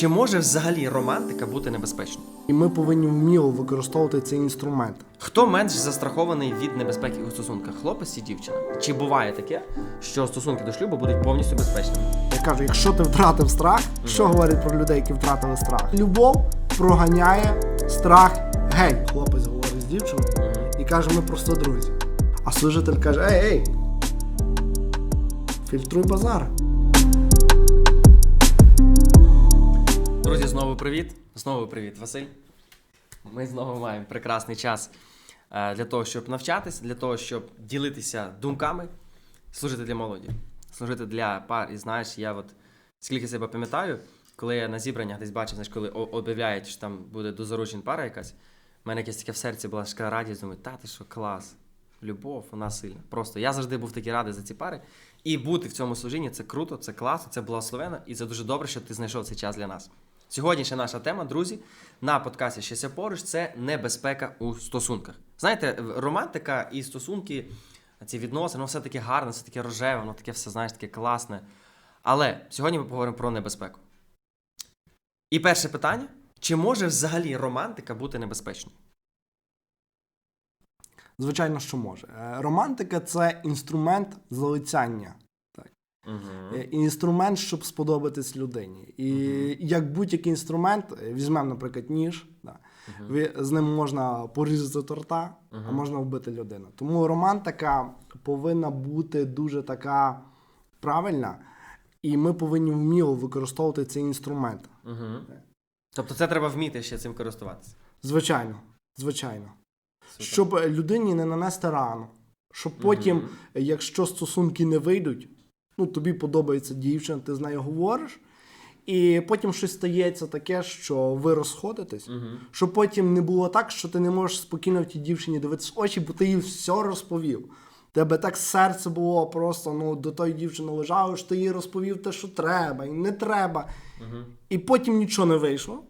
Чи може взагалі романтика бути небезпечною? І ми повинні вміло використовувати цей інструмент. Хто менш застрахований від небезпеки у стосунках, хлопець чи дівчина? Чи буває таке, що стосунки до шлюбу будуть повністю безпечними? Я кажу, якщо ти втратив страх, що говорять про людей, які втратили страх? Любов проганяє страх геть. Хлопець говорить з дівчиною і каже, ми просто друзі. А служитель каже: Ей, ей, фільтруй базар. Друзі, знову привіт. Знову привіт, Василь. Ми знову маємо прекрасний час е, для того, щоб навчатись, для того, щоб ділитися думками, служити для молоді, служити для пар. І знаєш, я от скільки себе пам'ятаю, коли я на зібраннях десь бачив, знаєш, коли об'являють, що там буде до заручень пара якась, в мене якесь таке в серці була така радість, думаю, та ти що, клас, любов, вона сильна. Просто я завжди був такий радий за ці пари. І бути в цьому служінні це круто, це класно, це благословенно, і це дуже добре, що ти знайшов цей час для нас. Сьогоднішня наша тема, друзі, на подкасті «Щастя поруч це небезпека у стосунках. Знаєте, романтика і стосунки, ці відносини, воно все таке гарне, все таке рожеве, воно таке все, знаєш, таке класне. Але сьогодні ми поговоримо про небезпеку. І перше питання: чи може взагалі романтика бути небезпечною? Звичайно, що може. Е, Романтика це інструмент залицяння. Угу. Інструмент, щоб сподобатись людині. І як будь-який інструмент, е, візьмемо, наприклад, ніж, да, ви, з ним можна порізати торта, а можна вбити людину. Тому романтика повинна бути дуже така правильна, і ми повинні вміло використовувати цей інструмент. Угу. Тобто це треба вміти ще цим користуватися. Звичайно, звичайно. Супер. Щоб людині не нанести рану. Щоб потім, е, якщо стосунки не вийдуть, ну тобі подобається дівчина, ти з нею говориш, і потім щось стається таке, що ви розходитесь, щоб потім не було так, що ти не можеш спокійно в тій дівчині дивитися в очі, бо ти їй все розповів. Тебе так серце було просто ну, до тої дівчини лежало, що ти їй розповів те, що треба, і не треба. Угу. І потім нічого не вийшло.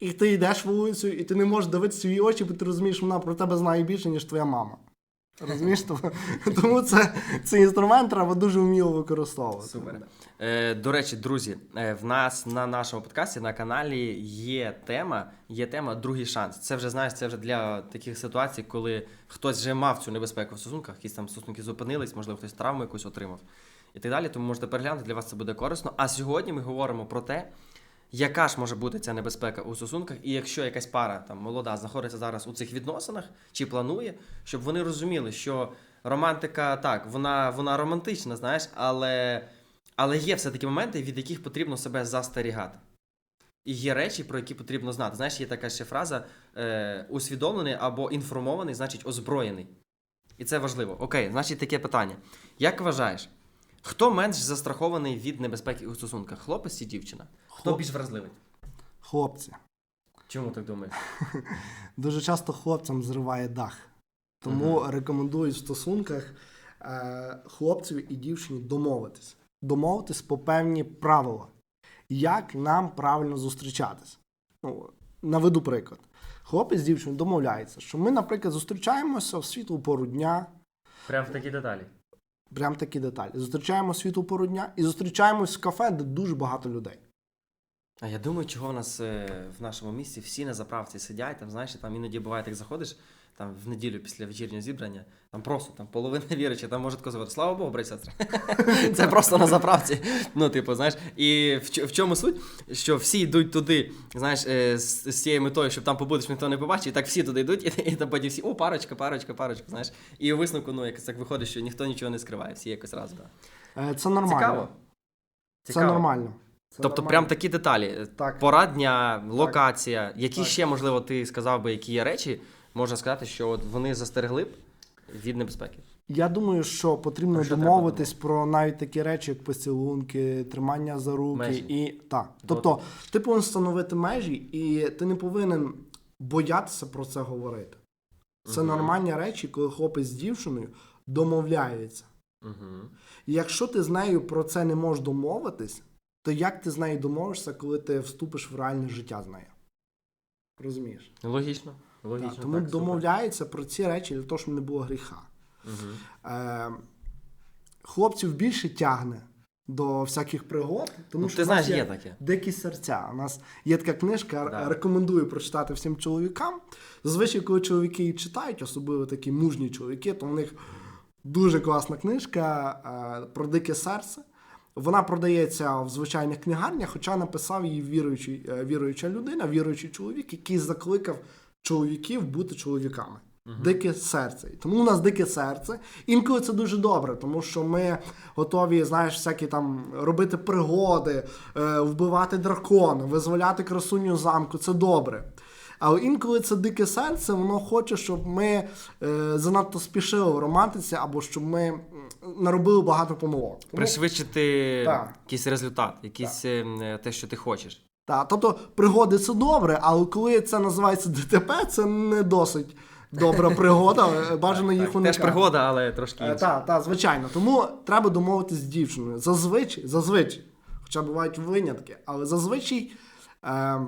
І ти йдеш вулицю, і ти не можеш дивитися в її очі, бо ти розумієш, що вона про тебе знає більше, ніж твоя мама. Розумієш? Тому- Тому це, цей інструмент треба дуже вміло використовувати. Супер. Е, до речі, друзі, е, в нас на нашому подкасті на каналі є тема, є тема другий шанс. Це вже знаєш, це вже для таких ситуацій, коли хтось вже мав цю небезпеку в стосунках, якісь там стосунки зупинились, можливо, хтось травму якусь отримав і так далі. Тому можете переглянути, для вас це буде корисно. А сьогодні ми говоримо про те, яка ж може бути ця небезпека у стосунках, і якщо якась пара там молода знаходиться зараз у цих відносинах чи планує, щоб вони розуміли, що романтика так, вона, вона романтична, знаєш, але, але є все такі моменти, від яких потрібно себе застерігати. І є речі, про які потрібно знати. Знаєш, є така ще фраза: е, усвідомлений або інформований, значить озброєний. І це важливо. Окей, значить таке питання. Як вважаєш, хто менш застрахований від небезпеки у стосунках? Хлопець чи дівчина? Хто більш вразливий? Хлопці. Чому так думаєш? Дуже часто хлопцям зриває дах. Тому рекомендую в стосунках е, хлопцеві і дівчині домовитись. Домовитись по певні правила, як нам правильно зустрічатись. Ну, наведу приклад. Хлопець з дівчиною домовляється, що ми, наприклад, зустрічаємося в світлу пору дня, Прям в такі деталі. прям такі деталі. Зустрічаємо світлу пору дня і зустрічаємось в кафе, де дуже багато людей. А я думаю, чого в нас е, в нашому місті всі на заправці сидять, там, знаєш, там іноді буває, як заходиш там в неділю після вечірнього зібрання, там просто там половина віруюча, там може сказати, слава Богу, брать сестри. Це просто на заправці. Ну, типу, знаєш, і в, в чому суть? Що всі йдуть туди, знаєш, е, з, з цією метою, щоб там побути, щоб ніхто не побачив, і так всі туди йдуть, і, і там потім всі, о, парочка, парочка, парочка, знаєш. І у висновку, ну, якось так виходить, що ніхто нічого не скриває, всі якось разом. Е, Це нормально. Цікаво. Це нормально. Це Тобто, нормально. прям такі деталі. Так. Пора дня, локація. Які Так. ще, можливо, ти сказав би, які є речі, можна сказати, що от вони застерегли б від небезпеки. Я думаю, що потрібно що домовитись про навіть такі речі, як поцілунки, тримання за руки Межі. і так. Тобто, ти повинен встановити межі, і ти не повинен боятися про це говорити. Це Мгм. нормальні речі, коли хлопець з дівчиною домовляється. Угу. І якщо ти з нею про це не можеш домовитись, то як ти з нею домовишся, коли ти вступиш в реальне життя з нею? Розумієш? Логічно. Логічно. Так, тому так, супер. про ці речі для того, щоб не було гріха. Мгм. Е, хлопців більше тягне до всяких пригод. Тому Ну, що ти в нас знаєш, є таке. Дикі серця. У нас є така книжка, Да. рекомендую прочитати всім чоловікам. Зазвичай, коли чоловіки її читають, особливо такі мужні чоловіки, то в них дуже класна книжка е, про дике серце. Вона продається в звичайних книгарнях, хоча написав її віруючий, е, віруюча людина, віруючий чоловік, який закликав чоловіків бути чоловіками. Дике серце. І Тому у нас дике серце. Інколи це дуже добре, тому що ми готові, знаєш, всякі там робити пригоди, е, вбивати дракона, визволяти красуню замку. Це добре. Але інколи це дике серце, воно хоче, щоб ми е, занадто спішили в романтиці, або щоб ми наробили багато помилок. Тому, Пришвидшити Так. якийсь результат, якийсь е, те, що ти хочеш. та, тобто пригоди це добре, але коли це називається ДТП, це не досить добра пригода. е, Бажано їх Так, уникати. теж пригода, але трошки інша. Так, так, звичайно. Тому треба домовитися з дівчиною. Зазвичай, зазвичай, хоча бувають винятки, але зазвичай е,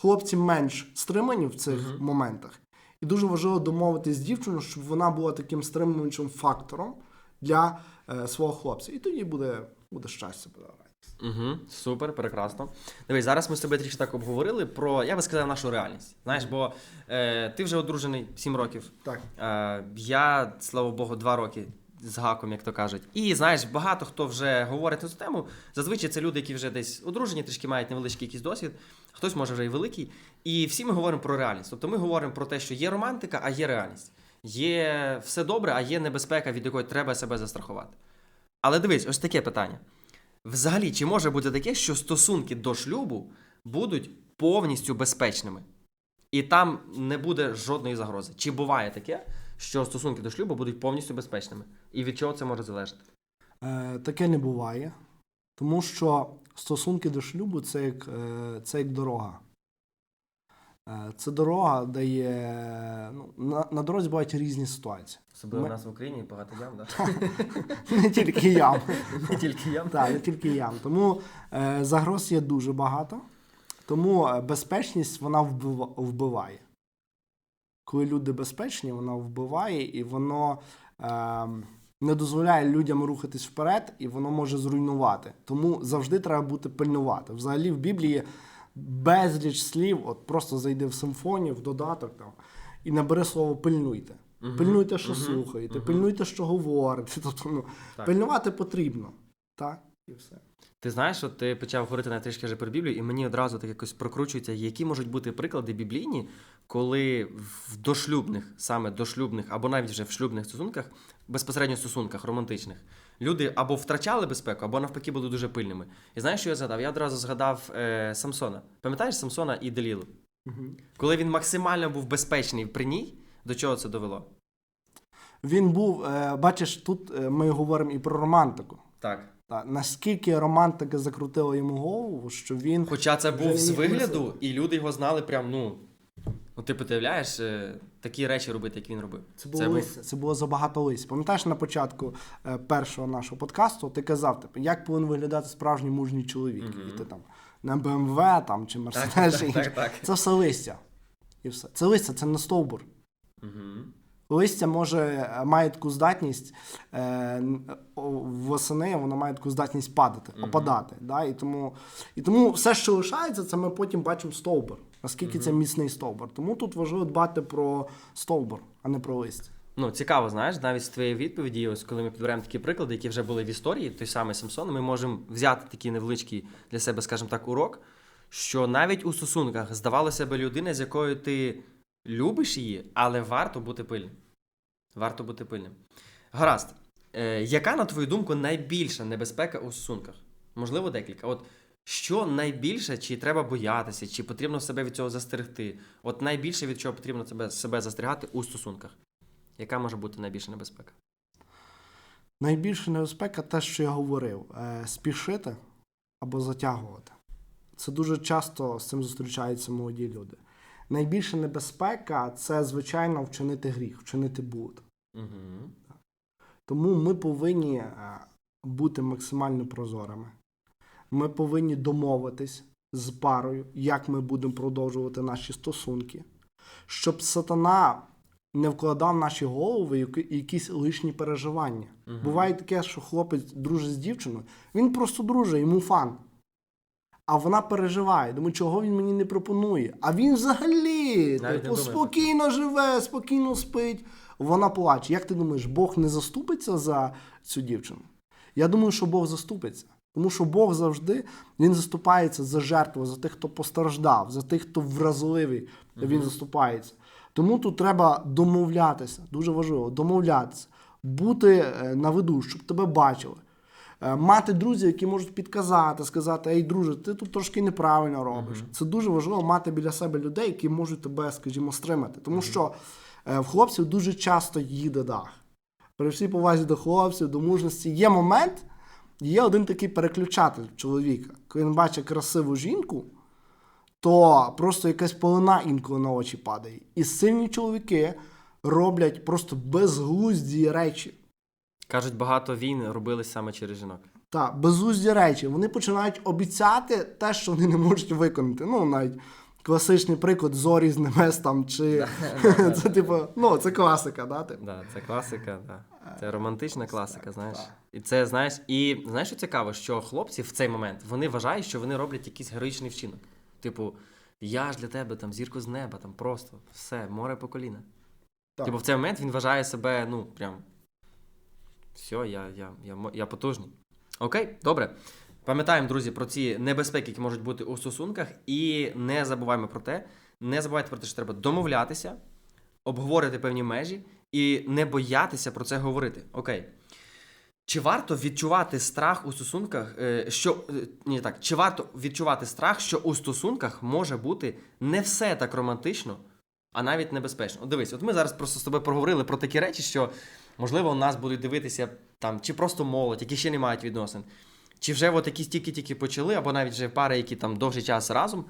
хлопці менш стримані в цих моментах. І дуже важливо домовитися з дівчиною, щоб вона була таким стримуючим фактором для е, свого хлопця. І тоді буде, буде щастя. Буде. Угу, супер, прекрасно. Дивись, зараз ми з тобою трішки так обговорили про, я би сказав, нашу реальність. Знаєш, бо е, ти вже одружений 7 років. Так. Е, я, слава Богу, 2 роки з гаком, як то кажуть. І знаєш, багато хто вже говорить на цю тему. Зазвичай це люди, які вже десь одружені, трішки мають невеличкий якийсь досвід, хтось може вже і великий. І всі ми говоримо про реальність. Тобто ми говоримо про те, що є романтика, а є реальність. Є все добре, а є небезпека, від якої треба себе застрахувати. Але дивись, ось таке питання. Взагалі, чи може бути таке, що стосунки до шлюбу будуть повністю безпечними? І там не буде жодної загрози. Чи буває таке, що стосунки до шлюбу будуть повністю безпечними? І від чого це може залежати? Е, таке не буває, тому що стосунки до шлюбу це як, е, це як дорога. Е, це дорога, де є. Ну, на, на дорозі бувають різні ситуації. Особливо Ми- в нас в Україні багато ям, да? Не тільки ям. не тільки ям. Так, не тільки ям. Тому е, загроз є дуже багато. Тому е, безпечність вона вбиває. Коли люди безпечні, вона вбиває і воно е, не дозволяє людям рухатись вперед, і воно може зруйнувати. Тому завжди треба бути пильнувати. Взагалі в Біблії безліч слів, от просто зайди в симфонію, в додаток там, і набери слово пильнуйте. Мгм, Пильнуйте, що мгм, слухаєте, мгм. пильнуйте, що говорите. Тобто, ну, Так. пильнувати потрібно. Так, і все. Ти знаєш, от ти почав говорити на трішки вже про Біблію, і мені одразу так якось прокручується, які можуть бути приклади біблійні, коли в дошлюбних, саме дошлюбних, або навіть вже в шлюбних стосунках, безпосередньо стосунках романтичних, люди або втрачали безпеку, або навпаки були дуже пильними. І знаєш, що я згадав? Я одразу згадав е, Самсона. Пам'ятаєш Самсона і Делілу? Мгм. Коли він максимально був безпечний при ній, до чого це довело? Він був, е, бачиш, тут е, ми говоримо і про романтику. Так. Та, наскільки романтика закрутила йому голову, що він. Хоча це був з вигляду, і люди його знали прям, ну. Ну, ти подивляєш, е, такі речі робити, як він робив. Це було, листя, це було забагато листя. Пам'ятаєш на початку е, першого нашого подкасту, ти казав, типу, як повинен виглядати справжній мужній чоловік. Мгм. І ти там на БМВ там, чи Так, Мерседес. так, так, так. Це все листя. І все. Це листя, це не стовбур. Угу. Листя може має таку здатність е, восени, воно має таку здатність падати, Мгм. опадати. Да? І, тому, і тому все, що лишається, це ми потім бачимо стовбур. Наскільки це міцний стовбур. Тому тут важливо дбати про стовбур, а не про листя. Ну, цікаво, знаєш, навіть з твоєї відповіді, ось коли ми підберемо такі приклади, які вже були в історії, той самий Самсон, ми можемо взяти такий невеличкий для себе, скажімо так, урок, що навіть у стосунках здавалося би людина, з якою ти любиш її, але варто бути пильним. Варто бути пильним. Гаразд. Е, яка, на твою думку, найбільша небезпека у стосунках? Можливо, декілька. От що найбільше, чи треба боятися, чи потрібно себе від цього застерегти? От найбільше від чого потрібно себе, себе застерігати у стосунках? Яка може бути найбільша небезпека? Найбільша небезпека те, що я говорив: е, спішити або затягувати. Це дуже часто з цим зустрічаються молоді люди. Найбільша небезпека це, звичайно, вчинити гріх, вчинити блуд. Угу. Тому ми повинні е, бути максимально прозорими. Ми повинні домовитись з парою, як ми будемо продовжувати наші стосунки, щоб сатана не вкладав в наші голови якісь лишні переживання. Буває таке, що хлопець дружить з дівчиною, він просто дружить, йому фан. А вона переживає, думаю, чого він мені не пропонує. А він взагалі типу, спокійно живе, спокійно спить. Вона плаче. Як ти думаєш, Бог не заступиться за цю дівчину? Я думаю, що Бог заступиться. Тому що Бог завжди він заступається за жертву, за тих, хто постраждав, за тих, хто вразливий, він заступається. Тому тут треба домовлятися. Дуже важливо домовлятися, бути е, на виду, щоб тебе бачили. Е, Мати друзів, які можуть підказати, сказати: Ей, друже, ти тут трошки неправильно робиш. Це дуже важливо мати біля себе людей, які можуть тебе, скажімо, стримати. Тому що е, в хлопців дуже часто їде дах. При всій повазі до хлопців, до мужності. Є момент, є один такий переключатель чоловіка. Коли він бачить красиву жінку, то просто якась полина інколи на очі падає. І сильні чоловіки роблять просто безглузді речі. Кажуть, багато війн робились саме через жінок. Та, безглузді речі. Вони починають обіцяти те, що вони не можуть виконати. Ну, навіть класичний приклад зорі з небес там, чи це типу, ну, це класика, да? Типу. Да, це класика, да. Це романтична класика, знаєш. І це знаєш, і знаєш, що цікаво, що хлопці в цей момент вони вважають, що вони роблять якийсь героїчний вчинок. Типу, я ж для тебе там зірку з неба, там просто все, море по коліна. Так. Типу, в цей момент він вважає себе, ну, прям. Все, я, я, я, я потужний. Окей, добре. Пам'ятаємо, друзі, про ці небезпеки, які можуть бути у стосунках, і не забуваємо про те, не забувайте про те, що треба домовлятися, обговорити певні межі і не боятися про це говорити. Окей. Чи варто відчувати страх у стосунках, е, що е, ні так, чи варто відчувати страх, що у стосунках може бути не все так романтично, а навіть небезпечно? От дивись, от ми зараз просто з тобою проговорили про такі речі, що можливо у нас будуть дивитися там, чи просто молодь, які ще не мають відносин, чи вже от якісь тільки-тільки почали, або навіть вже пари, які там довший час разом.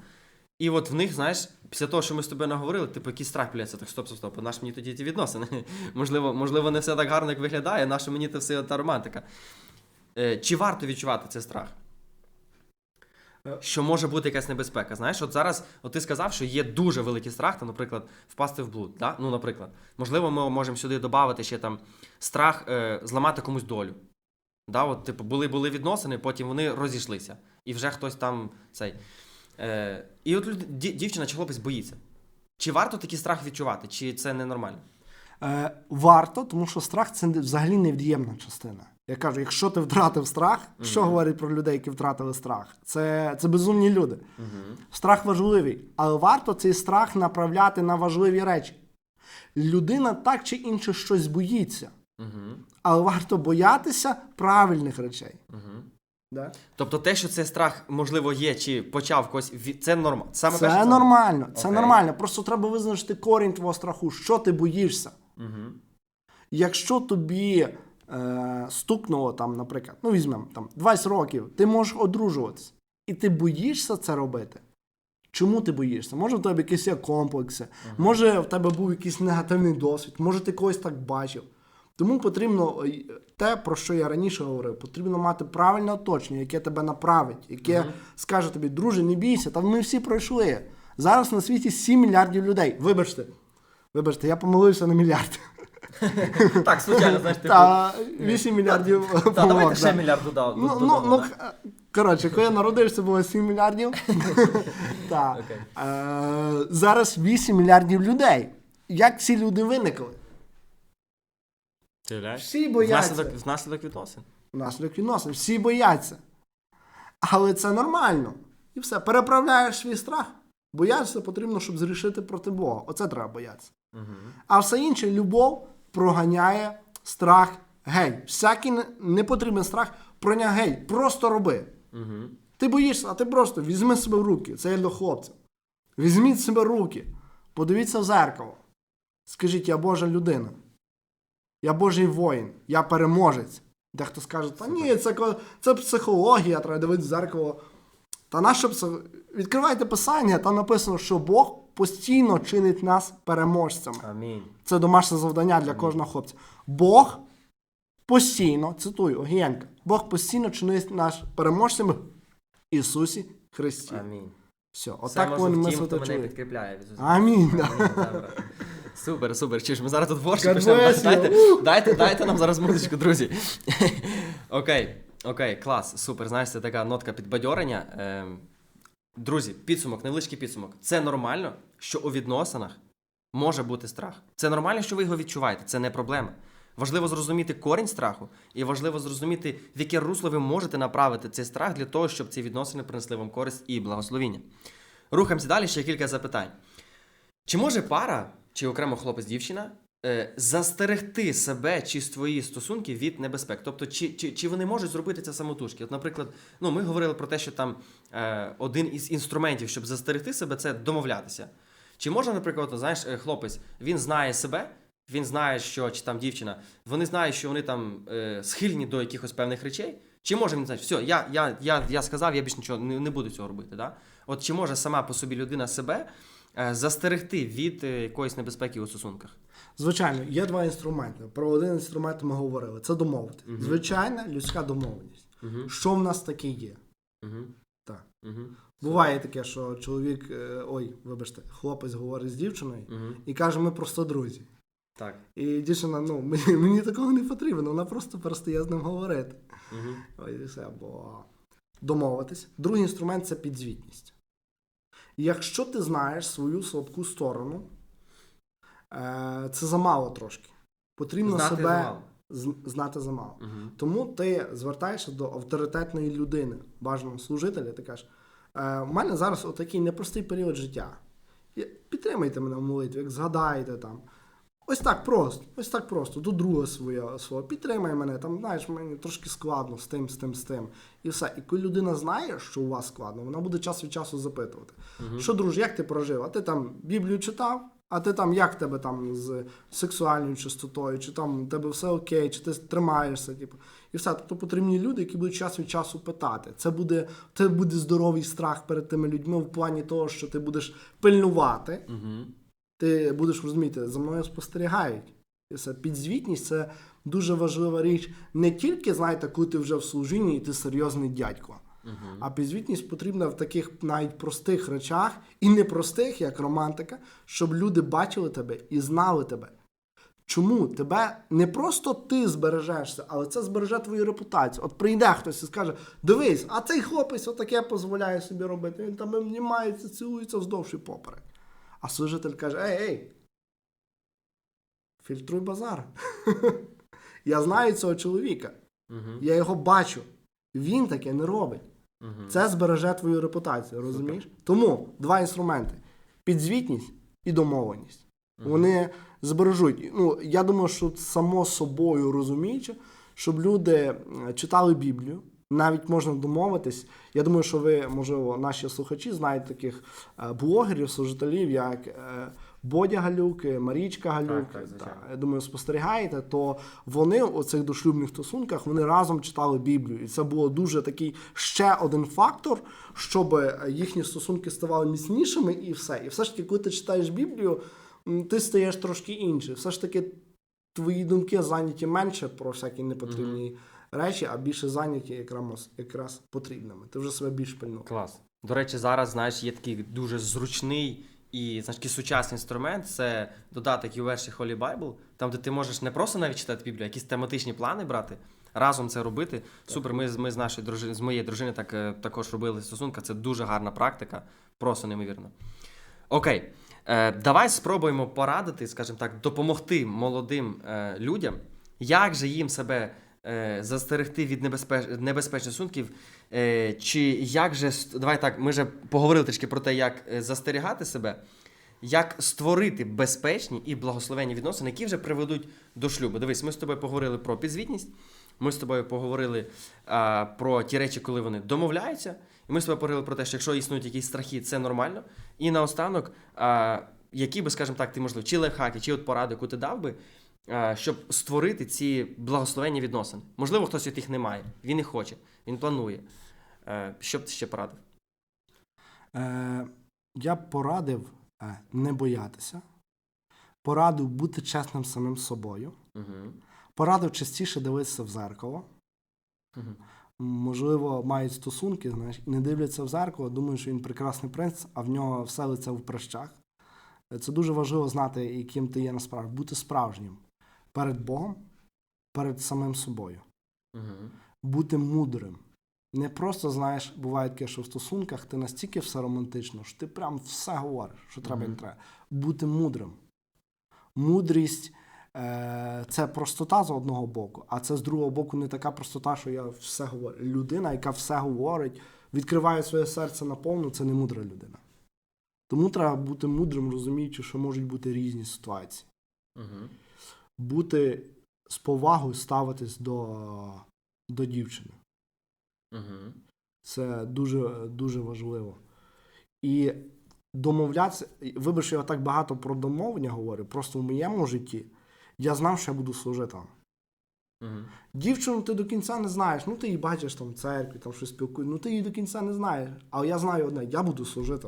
І от в них, знаєш, після того, що ми з тобою наговорили, типу, який страх піляться, так стоп, стоп, стоп, наш мені тоді ті відносини. можливо, можливо, не все так гарно, як виглядає, наша мені це все та романтика. Е, чи варто відчувати цей страх? Е. Що може бути якась небезпека. Знаєш, от зараз, от ти сказав, що є дуже великий страх, там, наприклад, впасти в блуд. Да? Ну, наприклад, можливо, ми можемо сюди додати ще там страх е, зламати комусь долю. Да, от, типу, були, були відносини, потім вони розійшлися. І вже хтось там цей. Е, і от дівчина чи хлопець боїться. Чи варто такий страх відчувати, чи це ненормально? Е, варто, тому що страх це взагалі невід'ємна частина. Я кажу, якщо ти втратив страх, що говорить про людей, які втратили страх? Це, це безумні люди. Страх важливий, але варто цей страх направляти на важливі речі. Людина так чи інше щось боїться, Угу. але варто боятися правильних речей. Угу. Да? Тобто те, що цей страх, можливо, є, чи почав когось, це норма. Саме перше, нормально, це Окей. нормально. Просто треба визначити корінь твого страху, що ти боїшся. Угу. Якщо тобі е, стукнуло там, наприклад, ну візьмемо там 20 років, ти можеш одружуватися, і ти боїшся це робити. Чому ти боїшся? Може в тебе якісь є комплекси, може в тебе був якийсь негативний досвід, може ти когось так бачив. Тому потрібно е, те, про що я раніше говорив, потрібно мати правильне оточення, яке тебе направить, яке скаже тобі, друже, не бійся, та ми всі пройшли. Зараз на світі 7 мільярдів людей. Вибачте, вибачте, я помилився на мільярд. Так, звичайно, знаєш, типу. Та 8 мільярдів Та, помилок, давайте да. ще мільярд додав. Ну, ну, ну, коротше, коли я народився, було 7 мільярдів. Окей. Е, Зараз 8 мільярдів людей. Як ці люди виникли? Ти уявляєш? Всі бояться. Внаслідок, внаслідок відносин. Внаслідок відносин. Всі бояться. Але це нормально. І все, переправляєш свій страх. Боятися потрібно, щоб зрішити проти Бога. Оце треба боятися. Угу. А все інше, любов проганяє страх гей. Всякий не- непотрібний страх проганяє гей. Просто роби. Угу. Ти боїшся, а ти просто візьми себе в руки. Це я до хлопців. Візьміть себе в руки. Подивіться в зеркало. Скажіть, я Божа людина. Я Божий воїн, я переможець. Дехто скаже, та ні, це, це психологія, треба дивитися в зеркало. Та нащо псих... Відкривайте писання, там написано, що Бог постійно чинить нас переможцями. Амінь. Це домашнє завдання для кожного хлопця. Бог постійно, цитую Огієнка, Бог постійно чинить нас переможцями в Ісусі Христі. Амінь. Все, отак може повинен в тім, хто мене підкріпляє. Ісусі Амінь. Амінь. Супер, супер. Чи ж ми зараз тут God почнемо? Дайте, дайте, дайте нам зараз музичку, друзі. Окей, окей, клас, супер. Знаєш, це така нотка підбадьорення. Друзі, підсумок, невеличкий підсумок. Це нормально, що у відносинах може бути страх. Це нормально, що ви його відчуваєте. Це не проблема. Важливо зрозуміти корінь страху, і важливо зрозуміти, в яке русло ви можете направити цей страх для того, щоб ці відносини принесли вам користь і благословіння. Рухаємося далі, ще кілька запитань. Чи може пара, чи окремо хлопець-дівчина, застерегти себе чи свої стосунки від небезпек? Тобто, чи, чи, чи вони можуть зробити це самотужки? От, наприклад, ну, ми говорили про те, що там е, один із інструментів, щоб застерегти себе, це домовлятися. Чи може, наприклад, от, знаєш, е, хлопець, він знає себе, він знає, що чи там дівчина, вони знають, що вони там е, схильні до якихось певних речей. Чи може він знати, все, я, я, я, я сказав, я більше нічого не, не буду цього робити. Да? От чи може сама по собі людина себе е, застерегти від е, якоїсь небезпеки у стосунках? Звичайно, є два інструменти. Про один інструмент ми говорили. Це домовити. Мгм. Звичайна людська домовленість. Угу. Що в нас таке є? Угу. Так. Угу. Буває таке, що чоловік, е, ой, вибачте, хлопець говорить з дівчиною Угу. і каже, ми просто друзі. Так. І дівчина, ну, мені, мені такого не потрібно, вона просто перестає з ним говорити. Угу. І все, бо домовитись. Другий інструмент це підзвітність. Якщо ти знаєш свою слабку сторону, е, це замало трошки. Потрібно Знати себе замало. знати замало. Угу. Тому ти звертаєшся до авторитетної людини, бажаного служителя, ти кажеш, е, у мене зараз отакий непростий період життя. Підтримайте мене в молитві, як згадаєте там. Ось так просто, ось так просто, до друга свого, свого. Підтримай мене, там, знаєш, мені трошки складно з тим, з тим, з тим. І все. І коли людина знає, що у вас складно, вона буде час від часу запитувати. Що, друже, як ти прожив? А ти там Біблію читав? А ти там як тебе там з сексуальною чистотою, чи там у тебе все окей, чи ти тримаєшся, типу. І все. Тобто потрібні люди, які будуть час від часу питати. Це буде, це буде здоровий страх перед тими людьми в плані того, що ти будеш пильнувати, Угу. Ти будеш розуміти, за мною спостерігають. Підзвітність це дуже важлива річ. Не тільки, знаєте, коли ти вже в служінні і ти серйозний дядько. Угу. А підзвітність потрібна в таких навіть простих речах, і непростих, як романтика, щоб люди бачили тебе і знали тебе. Чому тебе не просто ти збережешся, але це збереже твою репутацію. От прийде хтось і скаже: дивись, а цей хлопець отаке дозволяє собі робити. Він там обнімається, цілується вздовж і поперек. А служитель каже: Ей, ей, фільтруй базар. Я знаю цього чоловіка, я його бачу. Він таке не робить. Це збереже твою репутацію, розумієш? Тому два інструменти: підзвітність і домовленість. Вони збережуть. Ну, я думаю, що само собою розуміючи, щоб люди е, читали Біблію. Навіть можна домовитись. Я думаю, що ви, можливо, наші слухачі знають таких е, блогерів, служителів, як е, Бодя Галюк, е, Марічка Галюк. Так, так, звичайно. Та, я думаю, спостерігаєте, то вони у цих дошлюбних стосунках вони разом читали Біблію. І це було дуже такий ще один фактор, щоб їхні стосунки ставали міцнішими і все. І все ж таки, коли ти читаєш Біблію, ти стаєш трошки інший. Все ж таки, твої думки зайняті менше про всякі непотрібні речі, а більше зайняті якраз, якраз потрібними. Ти вже себе більш пильнуєш. Клас. До речі, зараз знаєш, є такий дуже зручний і знаєш, такий сучасний інструмент це додаток YouVersion Holy Bible, там, де ти можеш не просто навіть читати Біблію, а якісь тематичні плани брати, разом це робити. Супер. Ми, ми з нашої дружини, з моєї дружини так, е, також робили стосунка. Це дуже гарна практика, просто неймовірно. Окей. Е, давай спробуємо порадити, скажімо так, допомогти молодим е, людям, як же їм себе застерегти від небезпеч... небезпечних стосунків, е, чи як же давай так, ми вже поговорили трішки про те, як е, застерігати себе, як створити безпечні і благословенні відносини, які вже приведуть до шлюбу. Дивись, ми з тобою поговорили про підзвітність, ми з тобою поговорили а, про ті речі, коли вони домовляються. І ми з тобою поговорили про те, що якщо існують якісь страхи, це нормально. І наостанок, а, які би, скажімо так, ти можливо, чи лайфхаки, чи от поради, яку ти дав би, щоб створити ці благословенні відносини. Можливо, хтось від їх не має, він не хоче, він планує. Е, Що б ти ще порадив? Е, я б порадив е, не боятися, порадив бути чесним самим собою, Угу. порадив частіше дивитися в зеркало. Угу. Можливо, мають стосунки, знаєш, не дивляться в зеркало, думають, що він прекрасний принц, а в нього все лице в прищах. Це дуже важливо знати, яким ти є насправді. Бути справжнім перед Богом, перед самим собою. Угу. Бути мудрим. Не просто, знаєш, буває таке, що в стосунках ти настільки все романтично, що ти прям все говориш, що треба не треба. Бути мудрим. Мудрість е, це простота з одного боку, а це з другого боку не така простота, що я все говорю. Людина, яка все говорить, відкриває своє серце наповну, це не мудра людина. Тому треба бути мудрим, розуміючи, що можуть бути різні ситуації. Угу. Бути з повагою ставитись до, до дівчини. Угу. Це дуже, дуже важливо. І домовлятися, вибач, що я так багато про домовлення говорю, просто в моєму житті я знав, що я буду служити. Угу. Дівчину ти до кінця не знаєш, ну ти її бачиш там в церкві, там щось спілкуєш, ну ти її до кінця не знаєш. Але я знаю одне, я буду служити.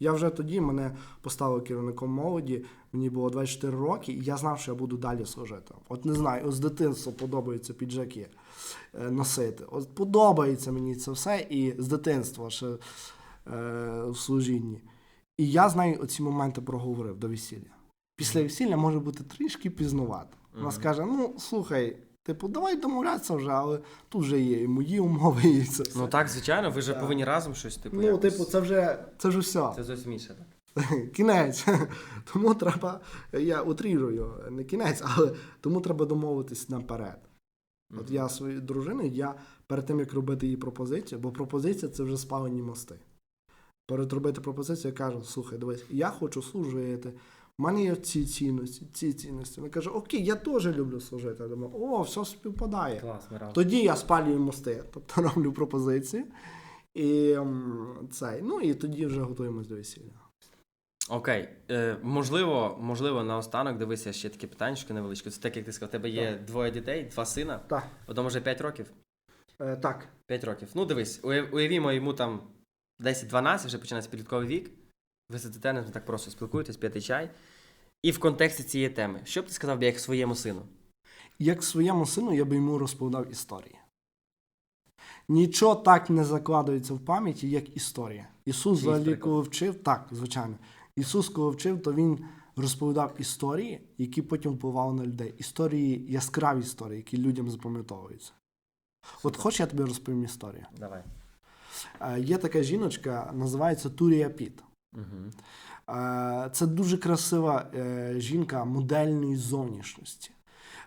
Я вже тоді мене поставили керівником молоді, мені було 24 роки, і я знав, що я буду далі служити. От не знаю, от з дитинства подобаються піджаки е, носити. От подобається мені це все, і з дитинства ще е, в служінні. І я з нею оці моменти проговорив до весілля. Після весілля може бути трішки пізнувато. Вона скаже: ну слухай, типу, давай домовлятися вже, але тут вже є і мої умови, і це все. Ну так, звичайно, ви ж Так. повинні разом щось типу. Ну, якось- типу, це вже це вже все. Це зовсім інше, так. Кінець. Тому треба, я утрірую, не кінець, але тому треба домовитись наперед. От я своєю дружиною, я перед тим як робити їй пропозицію, бо пропозиція це вже спалені мости. Перед робити пропозицію, я кажу: слухай, дивись, я хочу служити. У мене є ці цінності, ці цінності. Вона каже, окей, я теж люблю служити. Я думаю, о, все співпадає. Клас. Тоді я спалюю мости, тобто роблю пропозицію. І цей, ну і тоді вже готуємось до весілля. Окей. Е, можливо, можливо, наостанок дивися ще таке питання невеличке. Це так, як ти сказав, у тебе є двоє дітей, два сина. Так. Одному вже 5 років. Е, так. 5 років. Ну, дивись, уявімо, йому там 10-12, вже починається підлітковий вік. Ви сидите, не так просто спілкуєтесь, п'ятий чай. І в контексті цієї теми, що б ти сказав би як своєму сину? Як своєму сину я би йому розповідав історії. Нічого так не закладується в пам'яті, як історія. Ісус взагалі, коли вчив, так, звичайно. Ісус, коли вчив, то Він розповідав історії, які потім впливали на людей. Історії, яскраві історії, які людям запам'ятовуються. От хочеш, я тобі розповім історію. Давай. Е, Є така жіночка, називається Турія Піт. Угу. Це дуже красива е, жінка модельної зовнішності.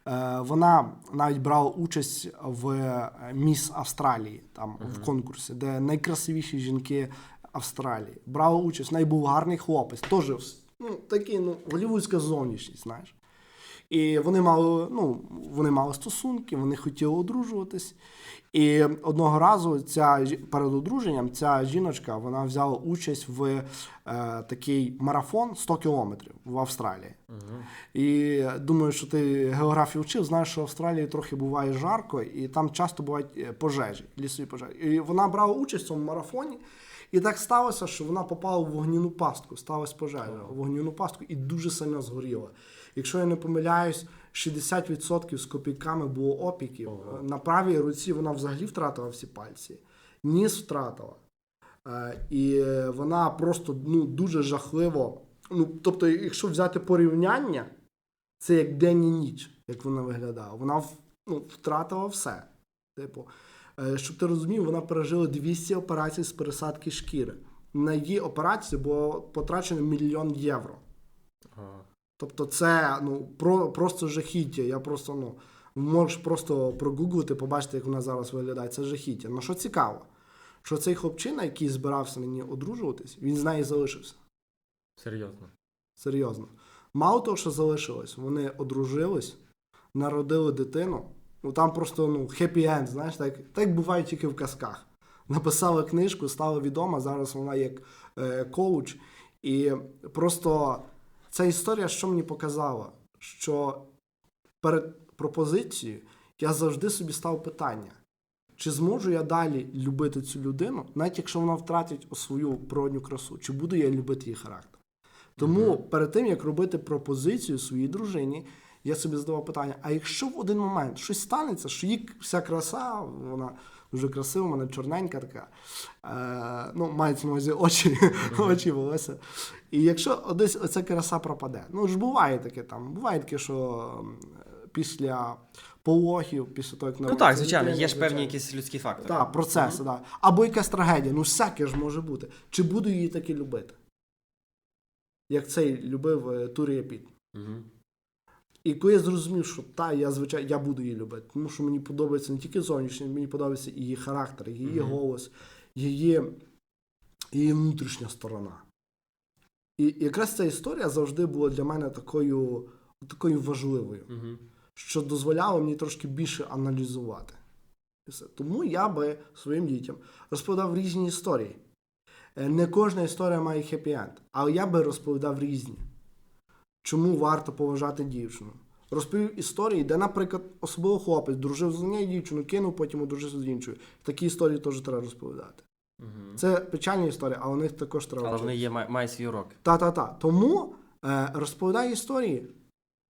Е, Вона навіть брала участь в е, Міс Австралії, там в конкурсі, де найкрасивіші жінки Австралії. Брала участь, в неї був гарний хлопець, теж ну, такий ну, голівудська зовнішність, знаєш. І вони мали, ну, вони мали стосунки, вони хотіли одружуватись. І одного разу ця перед одруженням ця жіночка вона взяла участь в е, такий марафон 100 кілометрів в Австралії. Угу. І думаю, що ти географію вчив, знаєш, що в Австралії трохи буває жарко, і там часто бувають е, пожежі, лісові пожежі. І вона брала участь в цьому марафоні. І так сталося, що вона попала в вогняну пастку, сталася пожежа, в вогняну пастку і дуже сильно згоріла. Якщо я не помиляюсь, 60% з копійками було опіків. Ого. На правій руці вона взагалі втратила всі пальці, ніс втратила. Е, І вона просто ну, дуже жахливо. Ну, тобто, якщо взяти порівняння, це як день і ніч, як вона виглядала. Вона ну, втратила все. Типу, е, щоб ти розумів, вона пережила 200 операцій з пересадки шкіри. На її операції було потрачено мільйон євро. Тобто, це ну, про, просто жахіття. Я просто, ну, можеш просто прогуглити, побачити, як вона зараз виглядає. Це жахіття. Ну що цікаво, що цей хлопчина, який збирався на ній одружуватись, він з нею залишився. Серйозно. Серйозно. Мало того, що залишилось, вони одружились, народили дитину. Ну там просто ну, хеппі-енд, знаєш, так, так буває тільки в казках. Написали книжку, стала відома, зараз вона як е, коуч. І просто ця історія, що мені показала, що перед пропозицією я завжди собі став питання, чи зможу я далі любити цю людину, навіть якщо вона втратить свою природню красу, чи буду я любити її характер? Тому перед тим, як робити пропозицію своїй дружині, я собі задавав питання: а якщо в один момент щось станеться, що їй вся краса, вона дуже красива, вона чорненька така. Е, ну, мається на увазі очі, очі волосся. І якщо десь оця краса пропаде, ну ж буває таке там, буває таке, що після пологів, після того, як Ну так, звичайно, є ж певні якісь людські фактори. Так, процеси, так. Або якась трагедія, ну всяке ж може бути. Чи буду її таки любити? Як цей любив е, Турія Піт. Мгм. І коли я зрозумів, що та, я звичайно я буду її любити, тому що мені подобається не тільки зовнішнє, мені подобається і її характер, і її Мгм. голос, її, її внутрішня сторона. І якраз ця історія завжди була для мене такою, такою важливою, Мгм. що дозволяло мені трошки більше аналізувати. І все. Тому я би своїм дітям розповідав різні історії. Е, Не кожна історія має хеппі-енд, але я би розповідав різні. Чому варто поважати дівчину? Розповів історії, де, наприклад, особливо хлопець дружив з однією дівчиною, кинув, потім одружився з іншою. Такі історії теж треба розповідати. Мгм. Це печальні історії, але них також треба. Але вони є, мають свій урок. Та-та-та. Тому е, розповідай історії,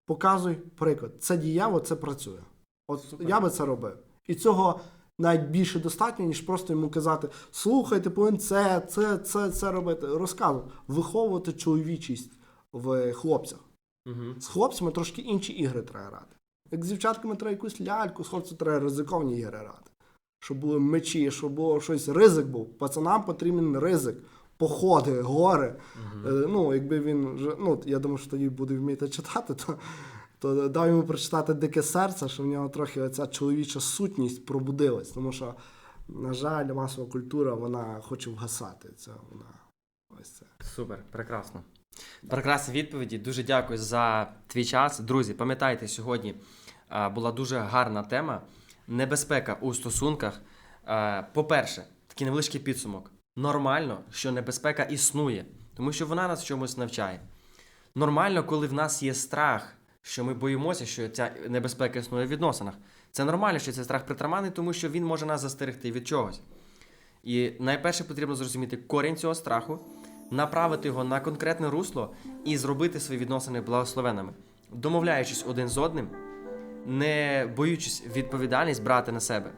показуй приклад. Це дієво, це працює. От Супер. я би це робив. І цього навіть більше достатньо, ніж просто йому казати: слухай, ти повинен це, це, це, це робити. Розказувати, виховувати чоловічість в хлопцях. Мгм. З хлопцями трошки інші ігри треба грати. Як з дівчатками треба якусь ляльку, з хлопцями треба ризиковані ігри грати. Щоб були мечі, щоб було щось, ризик був. Пацанам потрібен ризик. Походи, гори. Е, ну, якби він вже, ну, я думаю, що тоді буде вміти читати, то, то дав йому прочитати дике серце, що в нього трохи оця чоловіча сутність пробудилась. Тому що, на жаль, масова культура вона хоче вгасати. Це вона ось це. Супер, прекрасно. Прекрасні відповіді. Дуже дякую за твій час. Друзі, пам'ятайте, сьогодні була дуже гарна тема. Небезпека у стосунках. По-перше, такий невеличкий підсумок. Нормально, що небезпека існує, тому що вона нас чомусь навчає. Нормально, коли в нас є страх, що ми боїмося, що ця небезпека існує в відносинах. Це нормально, що цей страх притриманий, тому що він може нас застерегти від чогось. І найперше потрібно зрозуміти корінь цього страху, направити його на конкретне русло і зробити свої відносини благословенними, домовляючись один з одним, не боючись відповідальність брати на себе,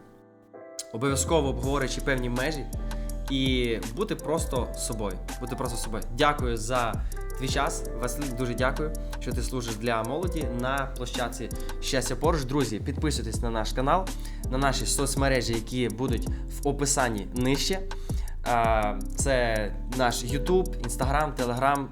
обов'язково обговорюючи певні межі і бути просто собою. Бути просто собою. Дякую за твій час. Василь, дуже дякую, що ти служиш для молоді на площадці Щастя поруч. Друзі, підписуйтесь на наш канал, на наші соцмережі, які будуть в описанні нижче. А, Це наш YouTube, Instagram, Telegram,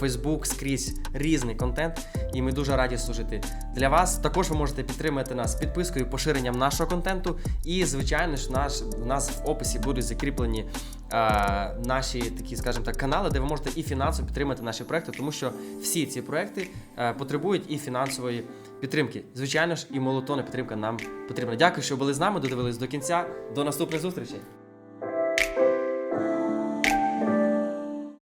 Facebook, скрізь різний контент. І ми дуже раді служити для вас. Також ви можете підтримати нас підпискою, поширенням нашого контенту. І, звичайно ж, наш, в нас в описі будуть закріплені а, наші такі, скажімо так, канали, де ви можете і фінансово підтримати наші проекти, тому що всі ці проекти е, потребують і фінансової підтримки. Звичайно ж, і молотона підтримка нам потрібна. Дякую, що були з нами, додивились до кінця. До наступних зустрічей.